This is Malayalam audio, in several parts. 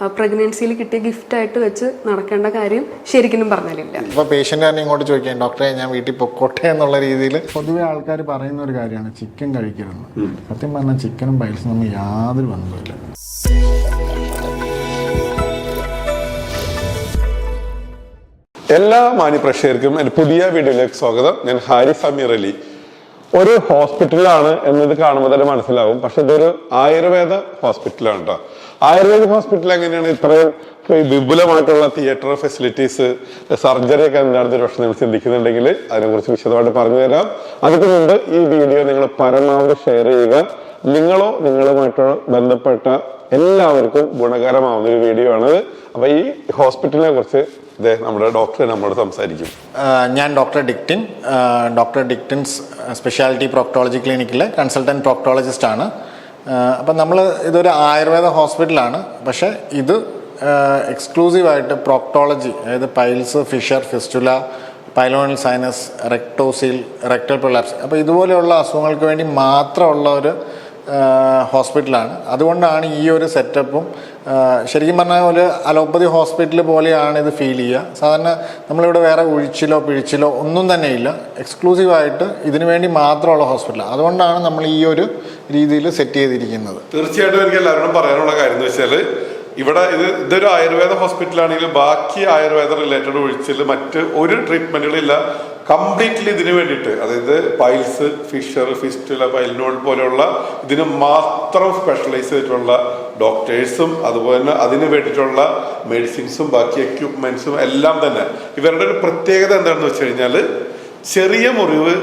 പ്രഗ്നൻസിയിൽ കിട്ടിയ ഗിഫ്റ്റായിട്ട് വെച്ച് നടക്കേണ്ട കാര്യം ശരിക്കും പറഞ്ഞാലില്ല. ഇപ്പൊ പേഷ്യന്റ് തന്നെ ഇങ്ങോട്ട് ചോദിക്കാം ഡോക്ടറെ ഞാൻ വീട്ടിൽ പൊക്കോട്ടെ എന്നുള്ള രീതിയിൽ. പൊതുവെ ആൾക്കാർ പറയുന്ന ഒരു കാര്യമാണ് ചിക്കൻ കഴിക്കരുത്. സത്യം പറഞ്ഞാൽ ചിക്കനും പൈൽസും തമ്മിൽ യാതൊരു ബന്ധവുമില്ല. എല്ലാ മാന്യപ്രേക്ഷകർക്കും എന്റെ പുതിയ വീഡിയോയിലേക്ക് സ്വാഗതം. ഞാൻ ഹാരിസ് അമീർ അലി. ഒരു ഹോസ്പിറ്റലാണ് എന്നത് കാണുമ്പോൾ തന്നെ മനസ്സിലാവും. പക്ഷെ ഇതൊരു ആയുർവേദ ഹോസ്പിറ്റലാണ് കേട്ടോ ആയുർവേദ ഹോസ്പിറ്റൽ എങ്ങനെയാണ് ഇത്രയും വിപുലമായിട്ടുള്ള തിയേറ്റർ ഫെസിലിറ്റീസ് സർജറി ഒക്കെ എന്താണെന്ന് പക്ഷെ നിങ്ങൾ ചിന്തിക്കുന്നുണ്ടെങ്കിൽ അതിനെക്കുറിച്ച് വിശദമായിട്ട് പറഞ്ഞു തരാം അതിന് മുമ്പ് ഈ വീഡിയോ നിങ്ങൾ പരമാവധി ഷെയർ ചെയ്യുക. നിങ്ങളോ നിങ്ങളുമായിട്ടോ ബന്ധപ്പെട്ട എല്ലാവർക്കും ഗുണകരമാവുന്ന ഒരു വീഡിയോ ആണ് അപ്പൊ ഈ ഹോസ്പിറ്റലിനെ കുറിച്ച് നമ്മുടെ ഡോക്ടർ നമ്മളോട് സംസാരിക്കും. ഞാൻ ഡോക്ടർ ഡിക്റ്റിൻ ഡോക്ടർ ഡിക്റ്റിൻസ് സ്പെഷ്യാലിറ്റി പ്രോക്ടോളജി ക്ലിനിക്കിലെ കൺസൾട്ടന്റ് പ്രോക്ടോളജിസ്റ്റ് ആണ്. അപ്പം നമ്മൾ ഇതൊരു ആയുർവേദ ഹോസ്പിറ്റലാണ്. പക്ഷേ ഇത് എക്സ്ക്ലൂസീവായിട്ട് പ്രോക്ടോളജി അതായത് piles fissure fistula pilonidal sinus rectocele rectal prolapse അപ്പോൾ ഇതുപോലെയുള്ള അസുഖങ്ങൾക്ക് വേണ്ടി മാത്രമുള്ള ഒരു ഹോസ്പിറ്റലാണ്. അതുകൊണ്ടാണ് ഈ ഒരു സെറ്റപ്പും ശരിക്കും പറഞ്ഞാൽ ഒരു അലോപ്പതി ഹോസ്പിറ്റൽ പോലെയാണ് ഇത് ഫീൽ ചെയ്യുക. സാധാരണ നമ്മളിവിടെ വേറെ ഒഴിച്ചിലോ പിഴിച്ചിലോ ഒന്നും തന്നെ ഇല്ല. എക്സ്ക്ലൂസീവായിട്ട് ഇതിനു വേണ്ടി മാത്രമുള്ള ഹോസ്പിറ്റൽ അതുകൊണ്ടാണ് നമ്മൾ ഈ ഒരു രീതിയിൽ സെറ്റ് ചെയ്തിരിക്കുന്നത്. തീർച്ചയായിട്ടും എനിക്ക് എല്ലാവരോടും പറയാനുള്ള കാര്യം എന്ന് വെച്ചാൽ ഇവിടെ ഇത് ഇതൊരു ആയുർവേദ ഹോസ്പിറ്റലാണെങ്കിൽ ബാക്കി ആയുർവേദ റിലേറ്റഡ് ഒഴിച്ചിൽ മറ്റ് ഒരു ട്രീറ്റ്മെന്റുകളില്ല കംപ്ലീറ്റ്ലി ഇതിനു വേണ്ടിയിട്ട് അതായത് പൈൽസ് ഫിഷർ ഫിസ്റ്റുല പൈലിനോൾ പോലെയുള്ള ഇതിന് മാത്രം സ്പെഷ്യലൈസ് ചെയ്തിട്ടുള്ള ഡോക്ടേഴ്സും അതുപോലെ തന്നെ അതിന് വേണ്ടിയിട്ടുള്ള മെഡിസിൻസും ബാക്കി എക്യുപ്മെന്റ്സും എല്ലാം തന്നെ. ഇവരുടെ ഒരു പ്രത്യേകത എന്താണെന്ന് വെച്ച് കഴിഞ്ഞാൽ ചെറിയ മുറിവ്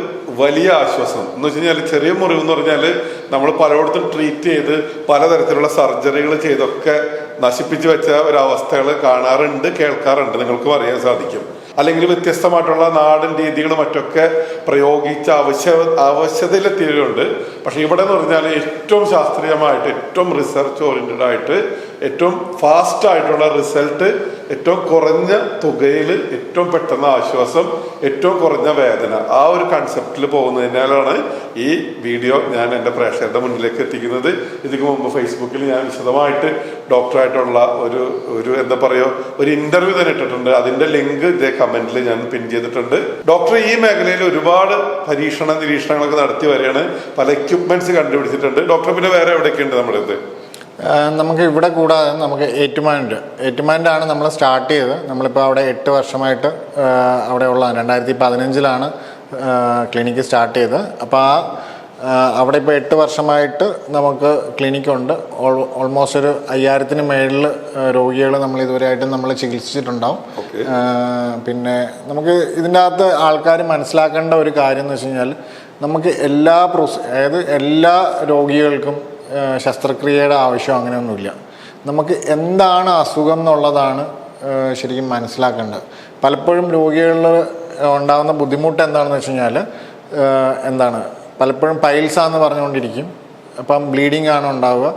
വലിയ ആശ്വാസം. എന്ന് വെച്ച് കഴിഞ്ഞാൽ ചെറിയ മുറിവ് എന്ന് പറഞ്ഞാൽ നമ്മൾ പലയിടത്തും ട്രീറ്റ് ചെയ്ത് പലതരത്തിലുള്ള സർജറികൾ ചെയ്തൊക്കെ നശിപ്പിച്ചു വെച്ച ഒരവസ്ഥകൾ കാണാറുണ്ട് കേൾക്കാറുണ്ട്. നിങ്ങൾക്കും അറിയാൻ സാധിക്കും. അല്ലെങ്കിൽ വ്യത്യസ്തമായിട്ടുള്ള നാടൻ രീതികളും മറ്റൊക്കെ പ്രയോഗിച്ച ആവശ്യ ആവശ്യതയിലെത്തിയിട്ടുണ്ട് പക്ഷെ ഇവിടെ എന്ന് പറഞ്ഞാൽ ഏറ്റവും ശാസ്ത്രീയമായിട്ട് ഏറ്റവും റിസർച്ച് ഓറിയന്റഡ് ആയിട്ട് ഏറ്റവും ഫാസ്റ്റ് ആയിട്ടുള്ള റിസൾട്ട് ഏറ്റവും കുറഞ്ഞ തുകയിൽ ഏറ്റവും പെട്ടെന്ന് ആശ്വാസം ഏറ്റവും കുറഞ്ഞ വേദന. ആ ഒരു കൺസെപ്റ്റിൽ പോകുന്നതിനാലാണ് ഈ വീഡിയോ ഞാൻ എന്റെ പ്രേക്ഷകരുടെ മുന്നിലേക്ക് എത്തിക്കുന്നത്. ഇതിനു മുമ്പ് ഫേസ്ബുക്കിൽ ഞാൻ വിശദമായിട്ട് ഡോക്ടറായിട്ടുള്ള ഒരു ഒരു എന്താ പറയുക ഒരു ഇന്റർവ്യൂ തന്നെ ഇട്ടിട്ടുണ്ട്. അതിന്റെ ലിങ്ക് ഇതേ കമന്റിൽ ഞാൻ പിൻ ചെയ്തിട്ടുണ്ട്. ഡോക്ടർ ഈ മേഖലയിൽ ഒരുപാട് പരീക്ഷണ നിരീക്ഷണങ്ങളൊക്കെ നടത്തി വരികയാണ്. പല എക്യുപ്മെന്റ്സ് കണ്ടുപിടിച്ചിട്ടുണ്ട്. ഡോക്ടർ പിന്നെ വേറെ എവിടെയൊക്കെയുണ്ട് നമ്മുടെ ഇത് നമുക്ക് ഇവിടെ കൂടാതെ നമുക്ക് ഏറ്റുമാനുണ്ട് ഏറ്റുമാനിലാണ് നമ്മൾ സ്റ്റാർട്ട് ചെയ്തത്. നമ്മളിപ്പോൾ അവിടെ എട്ട് വർഷമായിട്ട് അവിടെ ഉള്ള രണ്ടായിരത്തി പതിനഞ്ചിലാണ് ക്ലിനിക്ക് സ്റ്റാർട്ട് ചെയ്തത്. അപ്പോൾ ആ അവിടെ ഇപ്പോൾ എട്ട് വർഷമായിട്ട് നമുക്ക് ക്ലിനിക്കുണ്ട് ഓൾമോസ്റ്റ് ഒരു അയ്യായിരത്തിന് മേളിൽ രോഗികൾ നമ്മൾ ഇതുവരെയായിട്ട് നമ്മൾ ചികിത്സിച്ചിട്ടുണ്ടാവും. പിന്നെ നമുക്ക് ഇതിന്റെ അകത്ത് ആൾക്കാർ മനസ്സിലാക്കേണ്ട ഒരു കാര്യം എന്ന് വെച്ച് കഴിഞ്ഞാൽ നമുക്ക് എല്ലാ പ്രൊസ അതായത് എല്ലാ രോഗികൾക്കും ശസ്ത്രക്രിയയുടെ ആവശ്യം അങ്ങനെയൊന്നുമില്ല. നമുക്ക് എന്താണ് അസുഖം എന്നുള്ളതാണ് ശരിക്കും മനസ്സിലാക്കേണ്ടത്. പലപ്പോഴും രോഗികളിൽ ഉണ്ടാകുന്ന ബുദ്ധിമുട്ട് എന്താണെന്ന് വെച്ച് കഴിഞ്ഞാൽ എന്താണ് പലപ്പോഴും പൈൽസാന്ന് പറഞ്ഞുകൊണ്ടിരിക്കും. അപ്പം ബ്ലീഡിംഗ് ആണ് ഉണ്ടാവുക.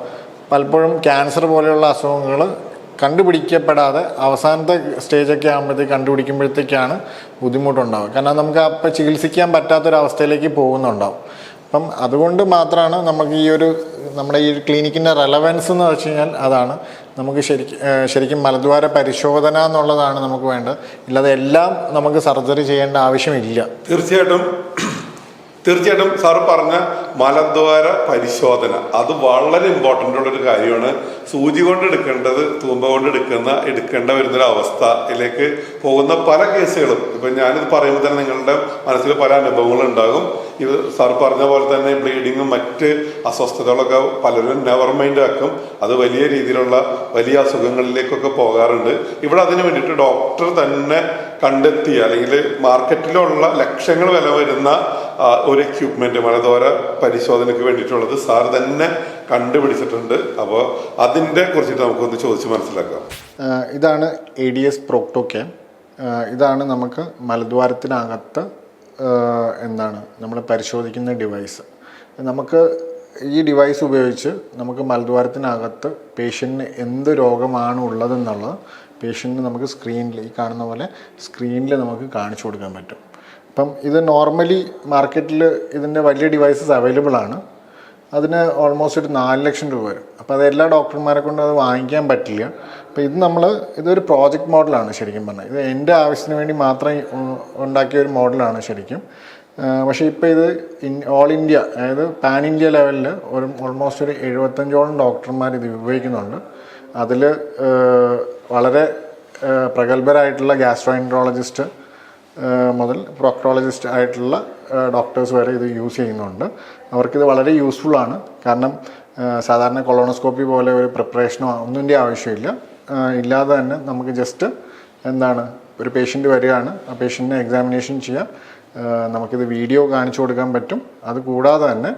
പലപ്പോഴും ക്യാൻസർ പോലെയുള്ള അസുഖങ്ങൾ കണ്ടുപിടിക്കപ്പെടാതെ അവസാനത്തെ സ്റ്റേജൊക്കെ ആകുമ്പോഴത്തേക്ക് കണ്ടുപിടിക്കുമ്പോഴത്തേക്കാണ് ബുദ്ധിമുട്ടുണ്ടാവുക. കാരണം നമുക്ക് അപ്പം ചികിത്സിക്കാൻ പറ്റാത്തൊരവസ്ഥയിലേക്ക് പോകുന്നുണ്ടാവും. അപ്പം അതുകൊണ്ട് മാത്രമാണ് നമുക്ക് ഈ ഒരു നമ്മുടെ ഈ ക്ലിനിക്കിന്റെ റെലവൻസ് എന്ന് വെച്ച് കഴിഞ്ഞാൽ അതാണ്. നമുക്ക് ശരിക്കും ശരിക്കും മലദ്വാര പരിശോധന എന്നുള്ളതാണ് നമുക്ക് വേണ്ടത്. ഇല്ലാതെ എല്ലാം നമുക്ക് സർജറി ചെയ്യേണ്ട ആവശ്യമില്ല. തീർച്ചയായിട്ടും തീർച്ചയായിട്ടും സാറ് പറഞ്ഞ മലദ്വാര പരിശോധന അത് വളരെ ഇമ്പോർട്ടന്റ് ഉള്ളൊരു കാര്യമാണ്. സൂചി കൊണ്ട് എടുക്കേണ്ടത് തൂമ്പ കൊണ്ട് എടുക്കുന്ന എടുക്കേണ്ട വരുന്നൊരു അവസ്ഥയിലേക്ക് പോകുന്ന പല കേസുകളും. ഇപ്പം ഞാനിത് പറയുമ്പോൾ തന്നെ നിങ്ങളുടെ മനസ്സിൽ പല അനുഭവങ്ങളും ഉണ്ടാകും. ഇത് സാർ പറഞ്ഞ പോലെ തന്നെ ബ്ലീഡിങ്ങും മറ്റ് അസ്വസ്ഥതകളൊക്കെ പലരും നെവർ മൈൻഡ് ആക്കും. അത് വലിയ രീതിയിലുള്ള വലിയ അസുഖങ്ങളിലേക്കൊക്കെ പോകാറുണ്ട്. ഇവിടെ അതിന് വേണ്ടിയിട്ട് ഡോക്ടർ തന്നെ കണ്ടെത്തിയ അല്ലെങ്കിൽ മാർക്കറ്റിലുള്ള ലക്ഷങ്ങൾ വില വരുന്ന ഒരു എക്യുപ്മെന്റ് മലദോര പരിശോധനയ്ക്ക് വേണ്ടിയിട്ടുള്ളത് സാർ തന്നെ കണ്ടുപിടിച്ചിട്ടുണ്ട്. അപ്പോൾ അതിന്റെ കുറിച്ചിട്ട് നമുക്കൊന്ന് ചോദിച്ച് മനസ്സിലാക്കാം. ഇതാണ് എ ഡി എസ് പ്രോക്ടോക്യാം ഇതാണ് നമുക്ക് മലദ്വാരത്തിനകത്ത് എന്താണ് നമ്മൾ പരിശോധിക്കുന്ന ഡിവൈസ് നമുക്ക് ഈ ഡിവൈസ് ഉപയോഗിച്ച് നമുക്ക് മലദ്വാരത്തിനകത്ത് പേഷ്യന്റിന് എന്ത് രോഗമാണ് ഉള്ളതെന്നുള്ളത് പേഷ്യന്റിന് നമുക്ക് സ്ക്രീനിൽ ഈ കാണുന്ന പോലെ സ്ക്രീനിൽ നമുക്ക് കാണിച്ചു കൊടുക്കാൻ പറ്റും. അപ്പം ഇത് നോർമലി മാർക്കറ്റിൽ ഇതിന്റെ വലിയ ഡിവൈസസ് അവൈലബിൾ ആണ്. അതിന് ഓൾമോസ്റ്റ് ഒരു നാല് ലക്ഷം രൂപ വരും. അപ്പോൾ അത് എല്ലാ ഡോക്ടർമാരെ കൊണ്ട് അത് വാങ്ങിക്കാൻ പറ്റില്ല. അപ്പോൾ ഇത് നമ്മൾ ഇതൊരു പ്രോജക്റ്റ് മോഡലാണ് ശരിക്കും പറഞ്ഞാൽ ഇത് എന്റെ ആവശ്യത്തിന് വേണ്ടി മാത്രം ഉണ്ടാക്കിയ ഒരു മോഡലാണ് ശരിക്കും. പക്ഷേ ഇപ്പോൾ ഇത് ഇൻ ഓൾ ഇന്ത്യ അതായത് പാൻ ഇന്ത്യ ലെവലിൽ ഒരു ഓൾമോസ്റ്റ് ഒരു എഴുപത്തഞ്ചോളം ഡോക്ടർമാർ ഇത് ഉപയോഗിക്കുന്നുണ്ട്. അതിൽ വളരെ പ്രഗത്ഭരായിട്ടുള്ള ഗ്യാസ്ട്രോൻട്രോളജിസ്റ്റ് മുതൽ പ്രോക്ടോളജിസ്റ്റ് ആയിട്ടുള്ള ഡോക്ടേഴ്സ് വരെ ഇത് യൂസ് ചെയ്യുന്നുണ്ട്. അവർക്കിത് വളരെ യൂസ്ഫുൾ ആണ്. കാരണം സാധാരണ കൊളോണോസ്കോപ്പി പോലെ ഒരു പ്രിപ്പറേഷനോ ഒന്നിന്റെ ആവശ്യമില്ല. ഇല്ലാതെ തന്നെ നമുക്ക് ജസ്റ്റ് എന്താണ് ഒരു പേഷ്യന്റ് വരികയാണ്. ആ പേഷ്യന്റിനെ എക്സാമിനേഷൻ ചെയ്യാം. നമുക്കിത് വീഡിയോ കാണിച്ചു കൊടുക്കാൻ പറ്റും. അത് കൂടാതെ തന്നെ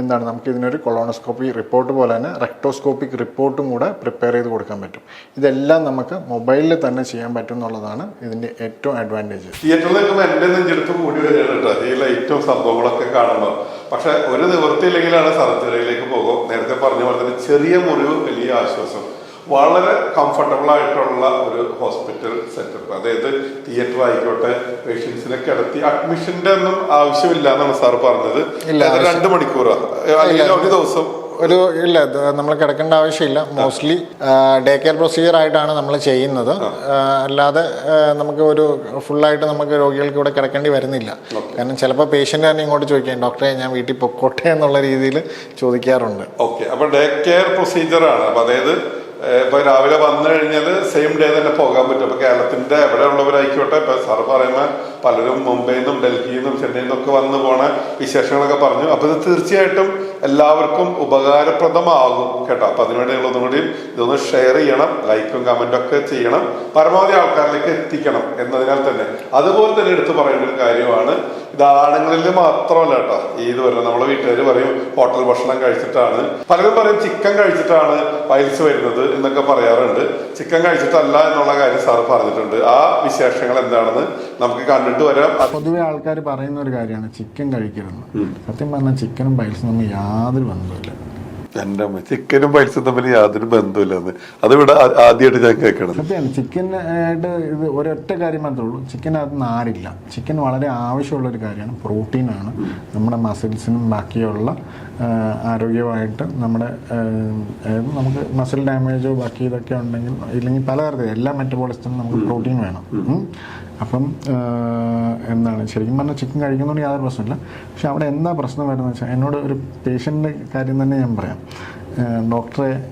എന്താണ് നമുക്ക് ഇതിനൊരു കൊളോണോസ്കോപ്പി റിപ്പോർട്ട് പോലെ തന്നെ റെക്ടോസ്കോപ്പിക് റിപ്പോർട്ടും കൂടെ പ്രിപ്പയർ ചെയ്ത് കൊടുക്കാൻ പറ്റും. ഇതെല്ലാം നമുക്ക് മൊബൈലിൽ തന്നെ ചെയ്യാൻ പറ്റും എന്നുള്ളതാണ് ഇതിന്റെ ഏറ്റവും അഡ്വാന്റേജ് തിയേറ്ററിൽ നിൽക്കുമ്പോൾ എന്റെ നെഞ്ചെടുത്ത് കൂടി വരികയാണ് കേട്ടോ. ഈ സംഭവങ്ങളൊക്കെ കാണുമ്പോൾ പക്ഷെ ഒരു നിവൃത്തിയില്ലെങ്കിലാണ് സർജറിയിലേക്ക് പോകും. നേരത്തെ പറഞ്ഞ പോലെ തന്നെ ചെറിയ മുറിവ് വലിയ ആശ്വാസം. വളരെ കംഫർട്ടബിൾ ആയിട്ടുള്ള ഒരു ഹോസ്പിറ്റൽ സെറ്റപ്പ് അതായത് തിയേറ്റർ ആയിക്കോട്ടെ പേഷ്യൻസിനെ കിടത്തി അഡ്മിഷന്റെ ഒന്നും ആവശ്യമില്ല എന്നാണ് സാർ പറഞ്ഞത്. രണ്ട് മണിക്കൂറാണ് അല്ലെങ്കിൽ ഒരു ദിവസം. ഒരു ഇല്ല നമ്മൾ കിടക്കേണ്ട ആവശ്യമില്ല. മോസ്റ്റ്ലി ഡേ കെയർ പ്രൊസീജിയർ ആയിട്ടാണ് നമ്മൾ ചെയ്യുന്നത്. അല്ലാതെ നമുക്ക് ഒരു ഫുള്ളായിട്ട് നമുക്ക് രോഗികൾക്ക് ഇവിടെ കിടക്കേണ്ടി വരുന്നില്ല. കാരണം ചിലപ്പോൾ പേഷ്യന്റ് തന്നെ ഇങ്ങോട്ട് ചോദിക്കാം ഡോക്ടറെ ഞാൻ വീട്ടിൽ പൊക്കോട്ടെ എന്നുള്ള രീതിയിൽ ചോദിക്കാറുണ്ട്. ഓക്കെ അപ്പോൾ ഡേ കെയർ പ്രൊസീജിയർ ആണ്. അപ്പൊ അതായത് ഇപ്പൊ രാവിലെ വന്നു കഴിഞ്ഞാൽ സെയിം ഡേ തന്നെ പോകാൻ പറ്റും. അപ്പൊ കേരളത്തിന്റെ എവിടെ ഉള്ളവരായിക്കോട്ടെ ഇപ്പൊ സാർ പറയുന്ന പലരും മുംബൈയിൽ നിന്നും ഡൽഹിയിൽ നിന്നും ചെന്നൈയിൽ നിന്നൊക്കെ വന്നു പോണ വിശേഷങ്ങളൊക്കെ പറഞ്ഞു. അപ്പൊ ഇത് തീർച്ചയായിട്ടും എല്ലാവർക്കും ഉപകാരപ്രദമാകും. കേട്ടോ? അപ്പൊ അതിനുവേണ്ടി നിങ്ങൾ കൂടി ഇതൊന്ന് ഷെയർ ചെയ്യണം ലൈക്കും കമന്റും ഒക്കെ ചെയ്യണം പരമാവധി ആൾക്കാരിലേക്ക് എത്തിക്കണം എന്നതിനാൽ തന്നെ. അതുപോലെ തന്നെ എടുത്തു പറയേണ്ട ഒരു കാര്യമാണ് ഇത് ആണുങ്ങളിൽ മാത്രമല്ല കേട്ടോ. ഈ ഇത് വരുന്നത് നമ്മളെ വീട്ടുകാർ പറയും ഹോട്ടൽ ഭക്ഷണം കഴിച്ചിട്ടാണ്. പലരും പറയും ചിക്കൻ കഴിച്ചിട്ടാണ് പൈൽസ് വരുന്നത് എന്നൊക്കെ പറയാറുണ്ട്. ചിക്കൻ കഴിച്ചിട്ടല്ല എന്നുള്ള കാര്യം സാർ പറഞ്ഞിട്ടുണ്ട്. ആ വിശേഷങ്ങൾ എന്താണെന്ന് നമുക്ക് കണ്ടിട്ട് വരാം. പൊതുവെ ആൾക്കാർ പറയുന്ന ഒരു കാര്യമാണ് ചിക്കൻ കഴിക്കരുത്. സത്യം പറഞ്ഞാൽ ചിക്കനും പൈൽസും തമ്മിൽ യാതൊരു ബന്ധമില്ല എന്റെ അമ്മ ചിക്കനും പൈസ തമ്മിൽ യാതൊരു ബന്ധമില്ലെന്ന് അതിവിടെ ഇവിടെ ആദ്യമായിട്ട് ഞാൻ കേൾക്കണം സത്യമാണ് ചിക്കൻ ആയിട്ട് ഇത് ഒരൊറ്റ കാര്യം മാത്രമേ ഉള്ളൂ. ചിക്കനകത്ത് നാരില്ല. ചിക്കൻ വളരെ ആവശ്യമുള്ള ഒരു കാര്യമാണ്. പ്രോട്ടീനാണ്. നമ്മുടെ മസിൽസിനും ബാക്കിയുള്ള ആരോഗ്യമായിട്ട് നമ്മുടെ അതായത് നമുക്ക് മസിൽ ഡാമേജോ ബാക്കി ഇതൊക്കെ ഉണ്ടെങ്കിൽ ഇല്ലെങ്കിൽ പലതരത്തിൽ എല്ലാ മെറ്റബോളിസത്തിനും നമുക്ക് പ്രോട്ടീൻ വേണം. അപ്പം എന്താണ് ശരിക്കും പറഞ്ഞാൽ ചിക്കൻ കഴിക്കുന്നതുകൊണ്ട് യാതൊരു പ്രശ്നമില്ല. പക്ഷെ അവിടെ എന്താ പ്രശ്നം വരുന്നത് വെച്ചാൽ എന്നോട് ഒരു പേഷ്യന്റെ കാര്യം തന്നെ ഞാൻ പറയാം. ഡോക്ടറെ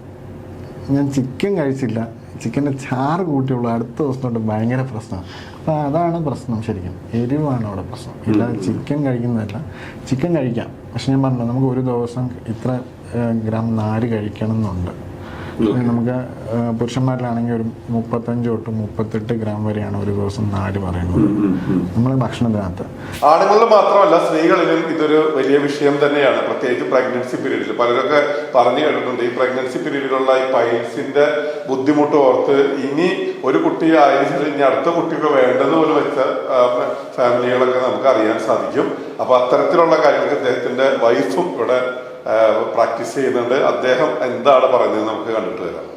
ഞാൻ ചിക്കൻ കഴിച്ചില്ല. ചിക്കന്റെ ചാറ് കൂട്ടിയുള്ളൂ. അടുത്ത ദിവസം തൊട്ട് ഭയങ്കര പ്രശ്നമാണ്. അപ്പോൾ അതാണ് പ്രശ്നം ശരിക്കും. എരിവാണ് അവിടെ പ്രശ്നം. ഇല്ലാതെ ചിക്കൻ കഴിക്കുന്നതല്ല. ചിക്കൻ കഴിക്കാം. പക്ഷെ ഞാൻ പറഞ്ഞു നമുക്ക് ഒരു ദിവസം ഇത്ര ഗ്രാം നാല് കഴിക്കണം എന്നുണ്ട് നമുക്ക് പുരുഷന്മാരിലാണെങ്കിൽ ഒരു മുപ്പത്തഞ്ച് തൊട്ട് മുപ്പത്തെട്ട് ഗ്രാം വരെയാണ് ഒരു ദിവസം നാല് പറയുന്നത്. നമ്മൾ ഭക്ഷണത്തിനകത്ത്. ആണുങ്ങളിൽ മാത്രമല്ല സ്ത്രീകളിലും ഇതൊരു വലിയ വിഷയം തന്നെയാണ്. പ്രത്യേകിച്ച് പ്രഗ്നൻസി പീരീഡിൽ പലരൊക്കെ പറഞ്ഞു കേട്ടിട്ടുണ്ട് ഈ പ്രഗ്നൻസി പീരീഡിലുള്ള ഈ പൈൽസിന്റെ ബുദ്ധിമുട്ട് ഓർത്ത് ഇനി ഒരു കുട്ടി ആയതിനു ഇനി അടുത്ത കുട്ടിക്ക് വേണ്ടത് പോലും വെച്ച ഫാമിലികളൊക്കെ നമുക്ക് അറിയാൻ സാധിക്കും. അപ്പൊ അത്തരത്തിലുള്ള കാര്യങ്ങൾക്ക് അദ്ദേഹത്തിന്റെ വൈഫും ഇവിടെ പ്രാക്ടീസ് ചെയ്യുന്നുണ്ട്. അദ്ദേഹം എന്താണ് പറയുന്നത് നമുക്ക് കണ്ടിട്ട് വരാം.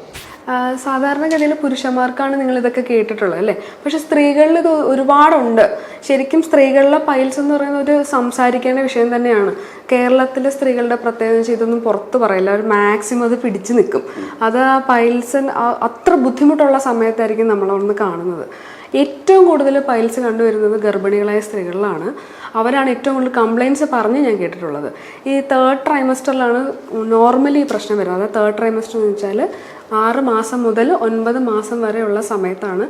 സാധാരണഗതിയിൽ പുരുഷന്മാർക്കാണ് നിങ്ങൾ ഇതൊക്കെ കേട്ടിട്ടുള്ളത് അല്ലേ? പക്ഷെ സ്ത്രീകളിൽ ഇത് ഒരുപാടുണ്ട്. ശരിക്കും സ്ത്രീകളിലെ പൈൽസ് എന്ന് പറയുന്ന ഒരു സംസാരിക്കേണ്ട വിഷയം തന്നെയാണ്. കേരളത്തിലെ സ്ത്രീകളുടെ പ്രത്യേകത ഇതൊന്നും പുറത്ത് പറയില്ല. അവർ മാക്സിമം അത് പിടിച്ചു നിൽക്കും. അത് ആ പൈൽസ് അത്ര ബുദ്ധിമുട്ടുള്ള സമയത്തായിരിക്കും നമ്മളവിടുന്ന് കാണുന്നത്. ഏറ്റവും കൂടുതൽ പൈൽസ് കണ്ടുവരുന്നത് ഗർഭിണികളായ സ്ത്രീകളിലാണ്. അവരാണ് ഏറ്റവും കൂടുതൽ കംപ്ലയിൻസ് പറഞ്ഞ് ഞാൻ കേട്ടിട്ടുള്ളത്. ഈ തേർഡ് ട്രൈമസ്റ്ററിലാണ് നോർമലി ഈ പ്രശ്നം വരുന്നത്. അതായത് തേർഡ് ട്രൈമസ്റ്റർ എന്ന് വെച്ചാൽ ആറ് മാസം മുതൽ ഒൻപത് മാസം വരെയുള്ള സമയത്താണ്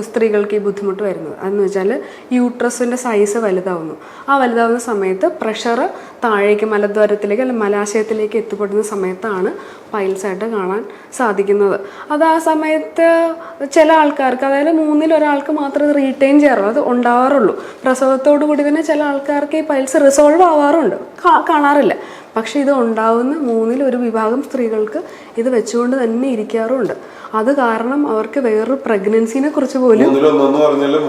സ്ത്രീകൾക്ക് ഈ ബുദ്ധിമുട്ട് വരുന്നത്. അതെന്ന് വെച്ചാൽ യൂട്രസിന്റെ സൈസ് വലുതാവുന്നു. ആ വലുതാവുന്ന സമയത്ത് പ്രഷർ താഴേക്ക് മലദ്വാരത്തിലേക്ക് അല്ലെങ്കിൽ മലാശയത്തിലേക്ക് എത്തിപ്പെടുന്ന സമയത്താണ് പൈൽസായിട്ട് കാണാൻ സാധിക്കുന്നത്. അത് ആ സമയത്ത് ചില ആൾക്കാർക്ക് അതായത് മൂന്നിൽ ഒരാൾക്ക് മാത്രമേ റീറ്റെയിൻ ചെയ്യാറുള്ളൂ. അത് ഉണ്ടാവാറുള്ളൂ. പ്രസവത്തോടു കൂടി തന്നെ ചില ആൾക്കാർക്ക് ഈ പൈൽസ് റിസോൾവ് ആവാറുണ്ട്. കാണാറില്ല. പക്ഷെ ഇത് ഉണ്ടാവുന്ന മൂന്നിൽ ഒരു വിഭാഗം സ്ത്രീകൾക്ക് ഇത് വെച്ചുകൊണ്ട് തന്നെ ഇരിക്കാറുമുണ്ട് അത് കാരണം അവർക്ക് വേറൊരു പ്രഗ്നൻസിനെ കുറിച്ച് പോലും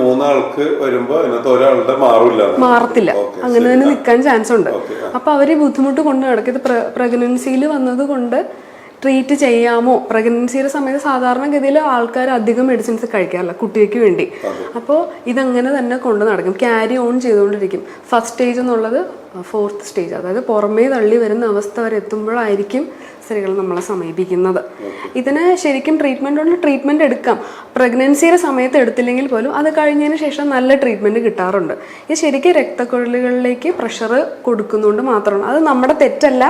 മൂന്നാൾക്ക് വരുമ്പോ അതിനകത്ത് ഒരാളുടെ മാറില്ല. മാറത്തില്ല. അങ്ങനെ തന്നെ നിൽക്കാൻ ചാൻസ് ഉണ്ട്. അപ്പൊ അവർ ഈ ബുദ്ധിമുട്ട് കൊണ്ട് നടക്കും. ഇത് പ്രഗ്നൻസിയിൽ വന്നത് കൊണ്ട് ട്രീറ്റ് ചെയ്യാമോ? പ്രഗ്നൻസിയുടെ സമയത്ത് സാധാരണഗതിയിൽ ആൾക്കാർ അധികം മെഡിസിൻസ് കഴിക്കാറില്ല കുട്ടിക്ക് വേണ്ടി. അപ്പോൾ ഇതങ്ങനെ തന്നെ കൊണ്ട് നടക്കും. ക്യാരി ഓൺ ചെയ്തുകൊണ്ടിരിക്കും. ഫസ്റ്റ് സ്റ്റേജ് എന്നുള്ളത് ഫോർത്ത് സ്റ്റേജ് അതായത് പുറമേ തള്ളി വരുന്ന അവസ്ഥ വരെ എത്തുമ്പോഴായിരിക്കും സ്ത്രീകൾ നമ്മളെ സമീപിക്കുന്നത്. ഇതിന് ശരിക്കും ട്രീറ്റ്മെന്റ് ഉണ്ട് ട്രീറ്റ്മെന്റ് എടുക്കാം. പ്രഗ്നൻസിയുടെ സമയത്ത് എടുത്തില്ലെങ്കിൽ പോലും അത് കഴിഞ്ഞതിന് ശേഷം നല്ല ട്രീറ്റ്മെന്റ് കിട്ടാറുണ്ട്. ഇത് ശരിക്കും രക്തക്കുഴലുകളിലേക്ക് പ്രഷർ കൊടുക്കുന്നുകൊണ്ട് മാത്രമാണ്. അത് നമ്മുടെ തെറ്റല്ല.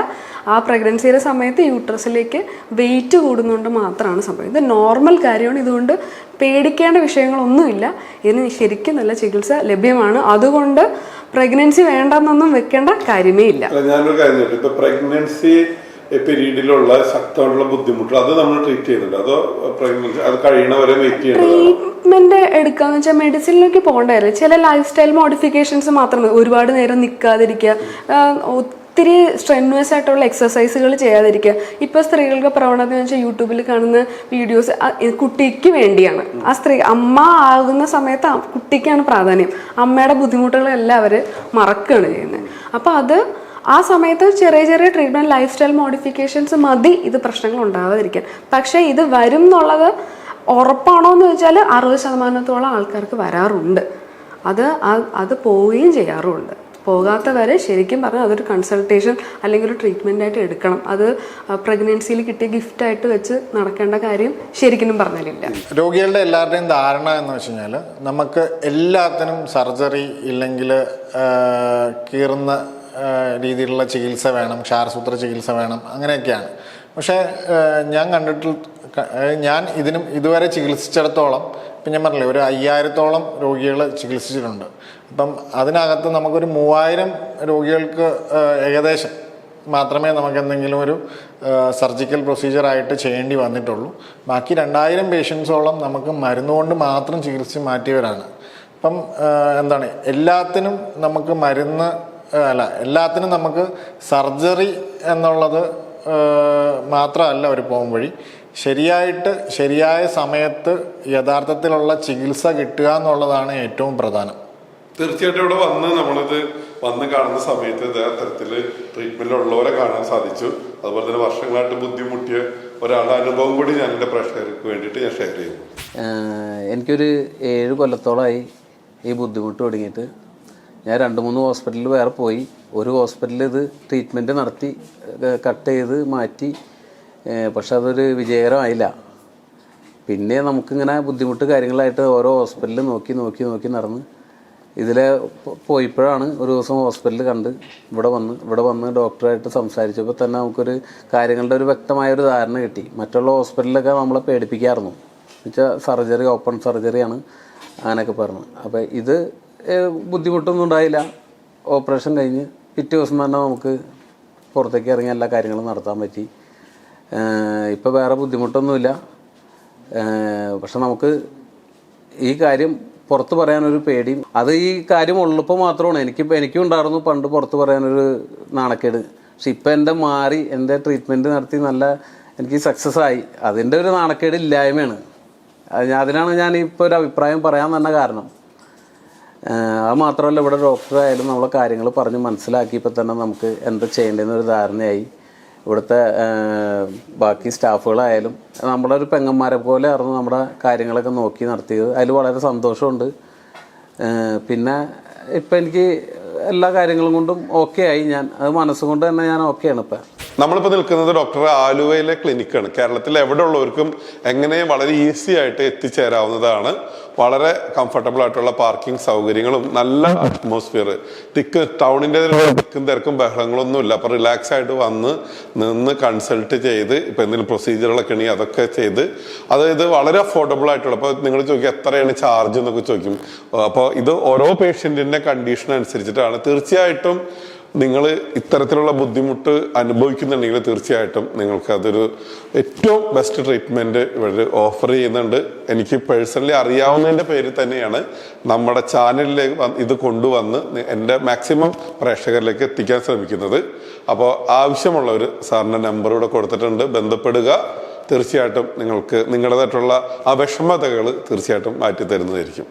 ആ പ്രഗ്നൻസിയുടെ സമയത്ത് യൂട്രസിലേക്ക് വെയിറ്റ് കൂടുന്നതുകൊണ്ട് മാത്രമാണ് സംഭവം. ഇത് നോർമൽ കാര്യമാണ്. ഇതുകൊണ്ട് പേടിക്കേണ്ട വിഷയങ്ങളൊന്നുമില്ല. ഇതിന് ശരിക്കും നല്ല ചികിത്സ ലഭ്യമാണ്. അതുകൊണ്ട് പ്രഗ്നൻസി വേണ്ടെന്നൊന്നും വെക്കേണ്ട കാര്യമേ ഇല്ല. ഞാനൊരു കാര്യം ഇപ്പൊ പ്രഗ്നൻസി പീരീഡിലുള്ള ശക്തമായിട്ടുള്ള ബുദ്ധിമുട്ട് അത് നമ്മൾ ട്രീറ്റ് ചെയ്യുന്നുണ്ട്. അതോ പ്രഗ്നൻസി അത് കഴിയണവരെ വെയിറ്റ് ചെയ്യുന്നത് ട്രീറ്റ്മെന്റ് എടുക്കാന്ന് വെച്ചാൽ മെഡിസിനിലേക്ക് പോകണ്ടായില്ല ചില ലൈഫ് സ്റ്റൈൽ മോഡിഫിക്കേഷൻസ് മാത്രം മതി. ഒരുപാട് നേരം നിൽക്കാതിരിക്കുക ഒത്തിരി സ്ട്രെന്നുവസ് ആയിട്ടുള്ള എക്സസൈസുകൾ ചെയ്യാതിരിക്കുക. ഇപ്പൊ സ്ത്രീകൾക്ക് പ്രവണത എന്ന് വെച്ചാൽ യൂട്യൂബിൽ കാണുന്ന വീഡിയോസ് കുട്ടിക്ക് വേണ്ടിയാണ്. ആ സ്ത്രീ അമ്മ ആകുന്ന സമയത്ത് കുട്ടിക്കാണ് പ്രാധാന്യം. അമ്മയുടെ ബുദ്ധിമുട്ടുകളെല്ലാം അവർ മറക്കുകയാണ് ചെയ്യുന്നത്. അപ്പൊ അത് ആ സമയത്ത് ചെറിയ ചെറിയ ട്രീറ്റ്മെന്റ് ലൈഫ് സ്റ്റൈൽ മോഡിഫിക്കേഷൻസ് മതി. ഇത് പ്രശ്നങ്ങൾ ഉണ്ടാകാതിരിക്കാൻ പക്ഷേ ഇത് വരും എന്നുള്ളത് ഉറപ്പാണോ എന്ന് വെച്ചാൽ അറുപത് ശതമാനത്തോളം ആൾക്കാർക്ക് വരാറുണ്ട്. അത് അത് പോവുകയും ചെയ്യാറുമുണ്ട് പോകാത്തവരെ ശരിക്കും പറഞ്ഞാൽ അതൊരു കൺസൾട്ടേഷൻ അല്ലെങ്കിൽ ഒരു ട്രീറ്റ്മെന്റ് ആയിട്ട് എടുക്കണം. അത് പ്രഗ്നൻസിയിൽ കിട്ടിയ ഗിഫ്റ്റ് ആയിട്ട് വെച്ച് നടക്കേണ്ട കാര്യം ശരിക്കും പറഞ്ഞാലില്ല. രോഗികളുടെ എല്ലാവരുടെയും ധാരണ എന്ന് വെച്ച് കഴിഞ്ഞാൽ നമുക്ക് എല്ലാത്തിനും സർജറി ഇല്ലെങ്കിൽ കീറുന്ന രീതിയിലുള്ള ചികിത്സ വേണം ക്ഷാരസൂത്ര ചികിത്സ വേണം അങ്ങനെയൊക്കെയാണ്. പക്ഷേ ഞാൻ കണ്ടിട്ട് ഞാൻ ഇതിനും ഇതുവരെ ചികിത്സിച്ചിടത്തോളം ഇപ്പം ഞാൻ പറഞ്ഞില്ലേ ഒരു അയ്യായിരത്തോളം രോഗികൾ ചികിത്സിച്ചിട്ടുണ്ട്. അപ്പം അതിനകത്ത് നമുക്കൊരു മൂവായിരം രോഗികൾക്ക് ഏകദേശം മാത്രമേ നമുക്ക് എന്തെങ്കിലും ഒരു സർജിക്കൽ പ്രൊസീജിയറായിട്ട് ചെയ്യേണ്ടി വന്നിട്ടുള്ളൂ. ബാക്കി രണ്ടായിരം പേഷ്യൻസോളം നമുക്ക് മരുന്നുകൊണ്ട് മാത്രം ചികിത്സിച്ച് മാറ്റിയവരാണ്. അപ്പം എന്താണ് എല്ലാത്തിനും നമുക്ക് മരുന്ന് അല്ല എല്ലാത്തിനും നമുക്ക് സർജറി എന്നുള്ളത് മാത്രമല്ല ഒരു പോകും വഴി. ശരിയായിട്ട് ശരിയായ സമയത്ത് യഥാർത്ഥത്തിലുള്ള ചികിത്സ കിട്ടുക എന്നുള്ളതാണ് ഏറ്റവും പ്രധാനം. തീർച്ചയായിട്ടും ഇവിടെ വന്ന് നമ്മളിത് വന്ന് കാണുന്ന സമയത്ത് ഇതേ തരത്തിൽ ട്രീറ്റ്മെന്റിലുള്ളവരെ കാണാൻ സാധിച്ചു. അതുപോലെ തന്നെ വർഷങ്ങളായിട്ട് ബുദ്ധിമുട്ടിയ ഒരാളുടെ അനുഭവം കൂടി ഞാൻ എന്റെ പ്രേക്ഷകർക്ക് വേണ്ടിയിട്ട് ഞാൻ ഷെയർ ചെയ്യുന്നു. എനിക്കൊരു ഏഴ് കൊല്ലത്തോളമായി ഈ ബുദ്ധിമുട്ട് തുടങ്ങിയിട്ട് ഞാൻ രണ്ട് മൂന്ന് ഹോസ്പിറ്റലിൽ വേറെ പോയി. ഒരു ഹോസ്പിറ്റലിൽ ഇത് ട്രീറ്റ്മെന്റ് നടത്തി കട്ട് ചെയ്ത് മാറ്റി. പക്ഷെ അതൊരു വിജയകരമായില്ല. പിന്നെ നമുക്കിങ്ങനെ ബുദ്ധിമുട്ട് കാര്യങ്ങളായിട്ട് ഓരോ ഹോസ്പിറ്റലിൽ നോക്കി നോക്കി നോക്കി നടന്ന്. ഇതിലെ പോ- പോയപ്പോഴാണ് ഒരു ദിവസം ഹോസ്പിറ്റലിൽ കണ്ട് ഇവിടെ വന്ന് ഇവിടെ വന്ന് ഡോക്ടറായിട്ട് സംസാരിച്ചപ്പോൾ തന്നെ നമുക്കൊരു കാര്യങ്ങളുടെ ഒരു വ്യക്തമായ ഒരു ധാരണ കിട്ടി. മറ്റുള്ള ഹോസ്പിറ്റലിലൊക്കെ നമ്മളെ പേടിപ്പിക്കായിരുന്നു. എന്നുവെച്ചാൽ സർജറി ഓപ്പൺ സർജറിയാണ് അങ്ങനെയൊക്കെ പറഞ്ഞു. അപ്പോൾ ഇത് ബുദ്ധിമുട്ടൊന്നും ഉണ്ടായില്ല. ഓപ്പറേഷൻ കഴിഞ്ഞ് പിറ്റേ ദിവസം തന്നെ നമുക്ക് പുറത്തേക്ക് ഇറങ്ങി എല്ലാ കാര്യങ്ങളും നടത്താൻ പറ്റി. ഇപ്പോൾ വേറെ ബുദ്ധിമുട്ടൊന്നുമില്ല. പക്ഷെ നമുക്ക് ഈ കാര്യം പുറത്ത് പറയാനൊരു പേടിയും അത് ഈ കാര്യം ഉള്ളപ്പോൾ മാത്രമാണ് എനിക്ക് എനിക്കും ഉണ്ടായിരുന്നു പണ്ട് പുറത്ത് പറയാനൊരു നാണക്കേട്. പക്ഷെ ഇപ്പം എന്റെ മാറി എന്റെ ട്രീറ്റ്മെന്റ് നടത്തി നല്ല എനിക്ക് സക്സസ് ആയി. അതിന്റെ ഒരു നാണക്കേട് ഇല്ലായ്മയാണ് അതിനാണ് ഞാൻ ഇപ്പോൾ ഒരു അഭിപ്രായം പറയാൻ തന്നെ കാരണം. അത് മാത്രമല്ല ഇവിടെ ഡോക്ടറായാലും നമ്മളെ കാര്യങ്ങൾ പറഞ്ഞ് മനസ്സിലാക്കിയപ്പോൾ തന്നെ നമുക്ക് എന്താ ചെയ്യേണ്ടതെന്നൊരു ധാരണയായി. ഇവിടുത്തെ ബാക്കി സ്റ്റാഫുകളായാലും നമ്മുടെ ഒരു പെങ്ങന്മാരെ പോലെ ആയിരുന്നു നമ്മുടെ കാര്യങ്ങളൊക്കെ നോക്കി നടത്തിയത് അതിൽ വളരെ സന്തോഷമുണ്ട്. പിന്നെ ഇപ്പം എനിക്ക് എല്ലാ കാര്യങ്ങളും കൊണ്ടും ഓക്കെ ആയി ഞാൻ. അത് മനസ്സുകൊണ്ട് തന്നെ ഞാൻ ഓക്കെയാണ് ഇപ്പം. നമ്മളിപ്പോൾ നിൽക്കുന്നത് ഡോക്ടർ ആലുവയിലെ ക്ലിനിക്കാണ്. കേരളത്തിൽ എവിടെ ഉള്ളവർക്കും എങ്ങനെ വളരെ ഈസി ആയിട്ട് എത്തിച്ചേരാവുന്നതാണ്. വളരെ കംഫർട്ടബിൾ ആയിട്ടുള്ള പാർക്കിംഗ് സൗകര്യങ്ങളും നല്ല അറ്റ്മോസ്ഫിയർ തിക്ക് ടൗണിന്റെ തിക്കും തിരക്കും ബഹളങ്ങളൊന്നുമില്ല. അപ്പോൾ റിലാക്സ് ആയിട്ട് വന്ന് നിന്ന് കൺസൾട്ട് ചെയ്ത് ഇപ്പം എന്തെങ്കിലും പ്രൊസീജിയറുകളൊക്കെ ഉണ്ടെങ്കിൽ അതൊക്കെ ചെയ്ത് അതായത് വളരെ അഫോർഡബിൾ ആയിട്ടുള്ള അപ്പോൾ നിങ്ങൾ ചോദിക്കും എത്രയാണ് ചാർജ് എന്നൊക്കെ ചോദിക്കും. അപ്പോൾ ഇത് ഓരോ പേഷ്യന്റിന്റെ കണ്ടീഷൻ അനുസരിച്ചിട്ടാണ്. തീർച്ചയായിട്ടും നിങ്ങൾ ഇത്തരത്തിലുള്ള ബുദ്ധിമുട്ട് അനുഭവിക്കുന്നുണ്ടെങ്കിൽ തീർച്ചയായിട്ടും നിങ്ങൾക്ക് അതൊരു ഏറ്റവും ബെസ്റ്റ് ട്രീറ്റ്മെന്റ് ഇവർ ഓഫർ ചെയ്യുന്നുണ്ട്. എനിക്ക് പേഴ്സണലി അറിയാവുന്നതിന്റെ പേരിൽ തന്നെയാണ് നമ്മുടെ ചാനലിലേക്ക് ഇത് കൊണ്ടുവന്ന് എന്റെ മാക്സിമം പ്രേക്ഷകരിലേക്ക് എത്തിക്കാൻ ശ്രമിക്കുന്നത്. അപ്പോൾ ആവശ്യമുള്ളവർ സാറിന്റെ നമ്പർ ഇവിടെ കൊടുത്തിട്ടുണ്ട്. ബന്ധപ്പെടുക. തീർച്ചയായിട്ടും നിങ്ങൾക്ക് നിങ്ങളുടേതായിട്ടുള്ള ആ വിഷമതകൾ തീർച്ചയായിട്ടും മാറ്റി തരുന്നതായിരിക്കും